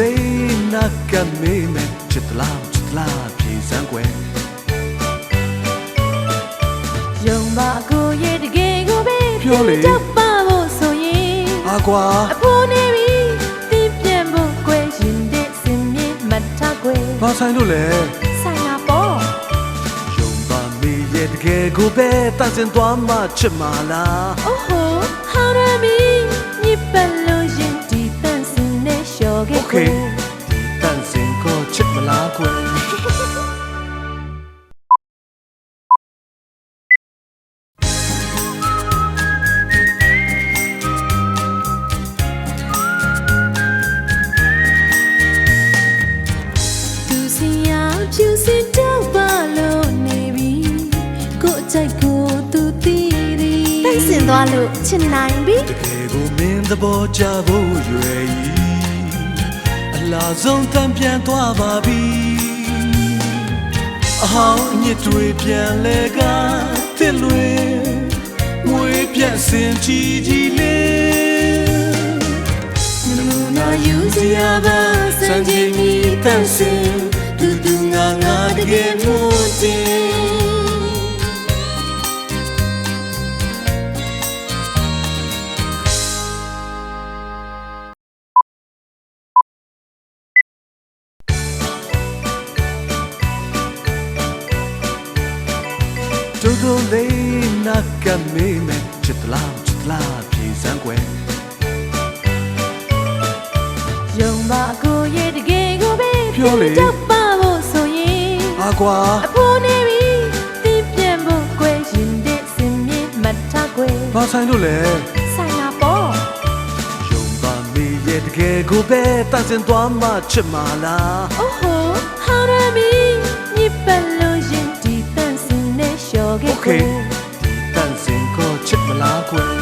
လေးနာကမေးမယ်ချစ်သလားချစ်သလားပြေစမ်းကွယ်ယုံပါကိုရဲ့တကယ်ကိုပဲပြောလေတော့ပါဖို့ဆိုရင်အာကွာအဖိုးနေပြီတင်းပြန်ဖို့ကွယ်ရင်တဲ့စင်မြင့်မတ်ထားကွယ်ဘာဆိုင်လို့လဲဆိုင်လာပေါ့ယုံပါမေးရဲ့တကယ်ကိုပဲတန်စင်သွားမှချစ်မလားအိုးဟိုဟာရမီညစ်ပတ်လို့ ကိုချစ်မလားကွယ်သူစီရောက်ဖြူစင်တော့ပါလို့နေပြီကိုအကြိုက်ကိုသူသိသည်တန်စင်သွား လို့ချစ်နိုင်ပြီတကယ်ကိုမင်းသဘောကျဖို့ရွယ်ဤအလားဆုံးတန်ပြန်သွားပါပြီအဟောင်းညစ်တွေပြန်လဲကတစ်လွင်မွေးပြတ်စင်ကြည်ကြည်လေးနမူနာယူစရာပါစံချိန်မီတန်စင် တူတူလေးနာကမေးမယ်ချစ်သလားချစ်သလားပြေစမ်းကွယ်ယုံပါကိုရဲ့တကယ်ကိုပဲပြောလေတော့ပါဖို့ဆိုရင်အာကွာအဖိုးနေပြီတင်းပြန်ဖို့ကွယ်ရင်တဲ့စင်မြင့်မတ်ထားကွယ်ဘာဆိုင်လို့လဲဆိုင်လာပေါ့ယုံပါမေးရဲ့တကယ်ကိုပဲတန်စင်သွားမှချစ်မလားအိုးဟိုဟာရမီ quit.